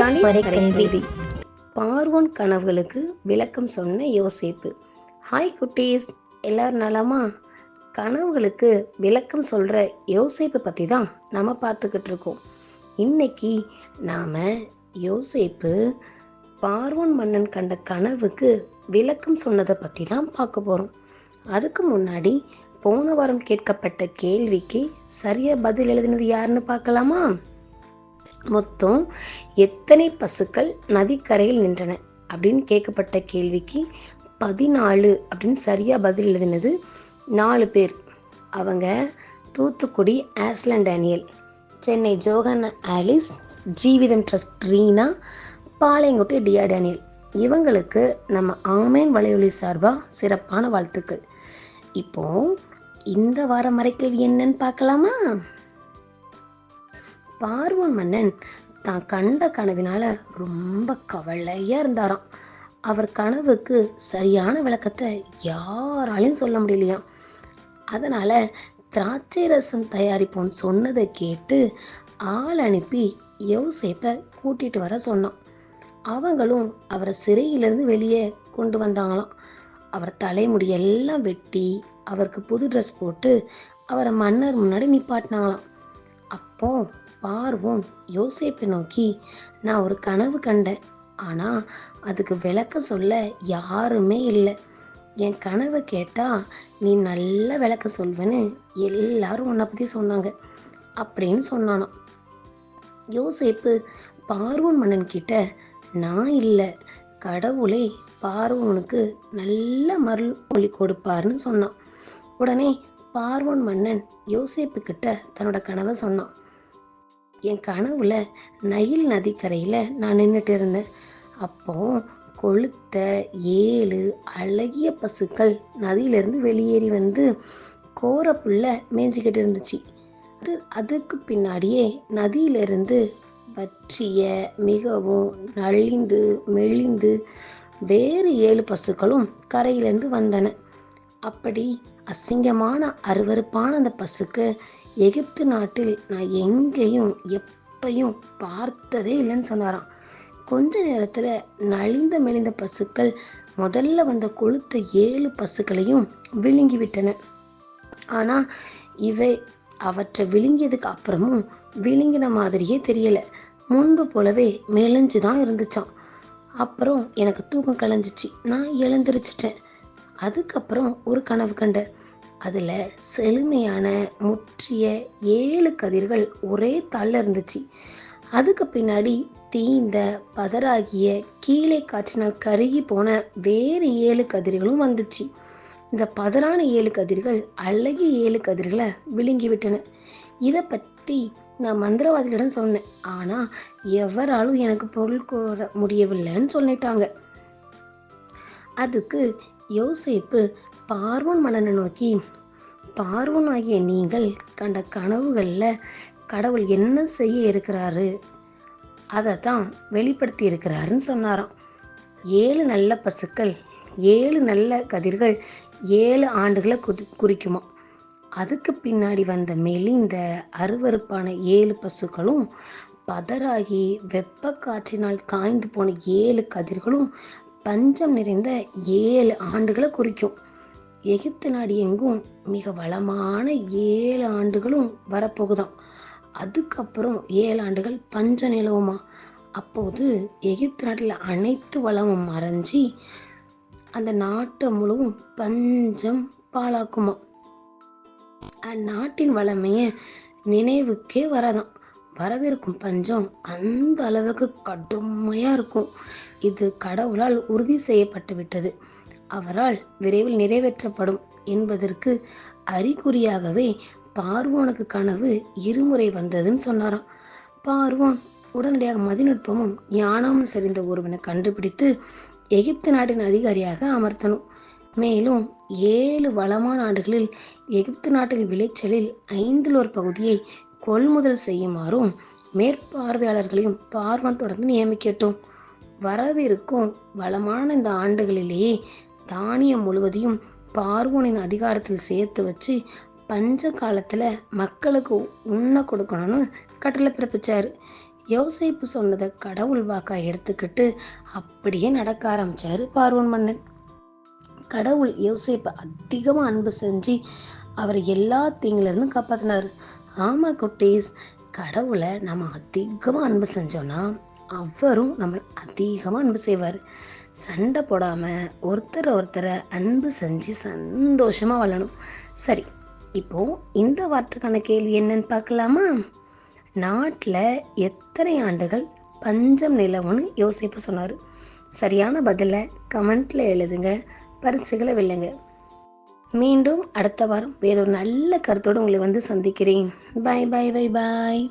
மறைக்கல்வி பார்வோன் கனவுகளுக்கு விளக்கம் சொன்ன யோசேப்பு. ஹாய் குட்டீஸ் எல்லாரும் நலமா? கனவுகளுக்கு விளக்கம் சொல்கிற யோசேப்பு பற்றி தான் நம்ம பார்த்துக்கிட்டு இருக்கோம். இன்னைக்கு நாம் யோசேப்பு பார்வோன் மன்னன் கண்ட கனவுக்கு விளக்கம் சொன்னதை பற்றி தான் பார்க்க போகிறோம் அதுக்கு முன்னாடி போன வாரம் கேட்கப்பட்ட கேள்விக்கு சரியாக பதில் எழுதினது யாருன்னு பார்க்கலாமா? மொத்தம் எத்தனை பசுக்கள் நதிக்கரையில் நின்றன அப்படின்னு கேட்கப்பட்ட கேள்விக்கு பதினாலு அப்படின்னு சரியாக பதில் எழுதினது நாலு பேர். அவங்க Thoothukudi Aslan Daniel Chennai Johan Alice Jeevitham trust Reena Palayamkottai Dia Daniel. இவங்களுக்கு நம்ம ஆமேன் வலையொலி சார்பாக சிறப்பான வாழ்த்துக்கள். இப்போ இந்த வார மறைக்கல்வி என்னன்னு பார்க்கலாமா? பார்வன் மன்னன் தான் கண்ட கனவினால ரொம்ப கவலையா இருந்தாராம். அவர் கனவுக்கு சரியான விளக்கத்தை யாராலையும் சொல்ல முடியலையாம். அதனால திராட்சை ரசம் தயாரிப்போன்னு சொன்னதை கேட்டு ஆள் அனுப்பி யோசேப்பை கூட்டிட்டு வர சொன்னான். அவங்களும் அவரை சிறையிலிருந்து வெளியே கொண்டு வந்தாங்களாம். அவர் தலைமுடியெல்லாம் வெட்டி அவருக்கு புது ட்ரெஸ் போட்டு அவரை மன்னர் முன்னாடி நிப்பாட்டினாங்களாம். அப்போ பார்வோம் யோசேப்பை நோக்கி நான் ஒரு கனவு கண்டேன். ஆனால் அதுக்கு விளக்க சொல்ல யாருமே இல்லை. என் கனவை கேட்டால் நீ நல்ல விளக்க சொல்வேன்னு எல்லாரும் உன்னை பற்றி சொன்னாங்க. அப்படின்னு சொன்னானாம். யோசேப்பு பார்வன் மன்னன் கிட்ட நான் இல்லை. கடவுளே பார்வனுக்கு நல்ல மருள் மொழி கொடுப்பாருன்னு சொன்னான். உடனே பார்வோன் மன்னன் யோசேப்பு கிட்ட தன்னோட கனவை சொன்னான். என் கனவுல நைல் நதிக்கரையில் நான் நின்றுட்டு இருந்தேன். அப்போ கொளுத்த ஏழு அழகிய பசுக்கள் நதியிலிருந்து வெளியேறி வந்து கோர புல்ல மேய்ஞ்சிக்கிட்டு இருந்துச்சு. அது அதுக்கு பின்னாடியே நதியிலிருந்து வற்றிய மிகவும் நலிந்து மெலிந்து வேறு ஏழு பசுக்களும் கரையிலேருந்து வந்தன. அப்படி அசிங்கமான அருவருப்பான அந்த பசுக்கு எகிப்து நாட்டில் நான் எங்கேயும் எப்பையும் பார்த்ததே இல்லைன்னு சொன்னாராம். கொஞ்ச நேரத்தில் நலிந்த மெலிந்த பசுக்கள் முதல்ல வந்த கொளுத்த ஏழு பசுக்களையும் விழுங்கி விட்டன. ஆனால் இவை அவற்றை விழுங்கியதுக்கு அப்புறமும் விழுங்கின மாதிரியே தெரியல. முன்பு போலவே மெலிஞ்சு தான் இருந்துச்சான் அப்புறம் எனக்கு தூக்கம் கலைஞ்சிச்சு. நான் எழுந்திரிச்சிட்டேன். அதுக்கப்புறம் ஒரு கனவு கண்ட. அதில் செழுமையான முற்றிய ஏழு கதிர்கள் ஒரே தாளில் இருந்துச்சு. அதுக்கு பின்னாடி தீந்த பதராகிய கீழே காய்ச்சினால் கருகி போன வேறு ஏழு கதிர்களும் வந்துச்சு. இந்த பதறான ஏழு கதிர்கள் அழகிய ஏழு கதிர்களை விழுங்கி விட்டன. இதை பற்றி நான் மந்திரவாதிகளிடம் சொன்னேன். ஆனால் எவராலும் எனக்கு பொருள் கூற முடியவில்லைன்னு சொல்லிட்டாங்க. அதுக்கு யோசேப்பு பார்வோன் மன்னனை நோக்கி பார்வோன் ஆகிய நீங்கள் கண்ட கனவுகளில் கடவுள் என்ன செய்ய இருக்கிறாரு? அதை தான் வெளிப்படுத்தி இருக்கிறாருன்னு சொன்னாராம். ஏழு நல்ல பசுக்கள் ஏழு நல்ல கதிர்கள் ஏழு ஆண்டுகளை குறி குறிக்குமா? அதுக்கு பின்னாடி வந்த மெலிந்த அருவருப்பான ஏழு பசுக்களும் பதறாகி வெப்ப காற்றினால் காய்ந்து போன ஏழு கதிர்களும் பஞ்சம் நிறைந்த ஏழு ஆண்டுகளை குறிக்கும். எகிப்து நாடு எங்கும் மிக வளமான ஏழு ஆண்டுகளும் வரப்போகுதாம். அதுக்கப்புறம் ஏழு ஆண்டுகள் பஞ்சம் நிலவுமா? அப்போது எகிப்து நாட்டில் அனைத்து வளமும் மறைஞ்சி அந்த நாட்டை முழுவதும் பஞ்சம் பாழாக்குமா அந்நாட்டின் வளமைய நினைவுக்கே வரதான் வரவிருக்கும் பஞ்சம் அந்த அளவுக்கு கடுமையாக இருக்கும். இது கடவுளால் உறுதி செய்யப்பட்டு விட்டது. அவரால் விரைவில் நிறைவேற்றப்படும் என்பதற்கு அறிகுறியாகவே பார்வோனுக்கு கனவு இருமுறை வந்ததுன்னு சொன்னாராம். பார்வோன் உடனடியாக மதிநுட்பமும் ஞானமும் செறிந்த ஒருவனை கண்டுபிடித்து எகிப்து நாட்டின் அதிகாரியாக அமர்த்தணும். மேலும் ஏழு வளமான ஆண்டுகளில் எகிப்து நாட்டின் விளைச்சலில் ஐந்தில் ஒரு பகுதியை கொள்முதல் செய்யுமாறும் மேற்பார்வையாளர்களையும் பார்வன் தொடர்ந்து நியமிக்கட்டும். வரவிருக்கும் வளமான இந்த ஆண்டுகளிலேயே தானியம் முழுவதையும் பார்வோனின் அதிகாரத்தில் சேர்த்து வச்சு பஞ்ச காலத்தில் மக்களுக்கு உண்ண கொடுக்கணும்னு கட்டளை பிறப்பிச்சார். யோசிப்பு சொன்னதை கடவுள் வாக்கா எடுத்துக்கிட்டு அப்படியே நடக்க ஆரம்பிச்சாரு பார்வன் மன்னன். கடவுள் யோசிப்பை அதிகமாக அன்பு செஞ்சு அவர் எல்லா தீங்கிலிருந்தும் காப்பாற்றினார் ஆமாம் குட்டீஸ். கடவுளை நம்ம அதிகமாக அன்பு செஞ்சோன்னா அவரும் நம்மளை அதிகமாக அன்பு செய்வார். சண்டை போடாமல் ஒருத்தரை ஒருத்தரை அன்பு செஞ்சு சந்தோஷமாக வாழணும். சரி இப்போது இந்த வார்த்தைக்கான கேள்வி என்னன்னு பார்க்கலாமா? நாட்டில் எத்தனை ஆண்டுகள் பஞ்சம் நிலவுன்னு யோசிப்பு சொன்னார். சரியான பதிலை கமெண்ட்டில் எழுதுங்க பரிசுகளை வெல்லுங்க. மீண்டும் அடுத்த வாரம் வேறொரு நல்ல கருத்தோடு உங்களை வந்து சந்திக்கிறேன். பாய் பாய் பாய் பாய்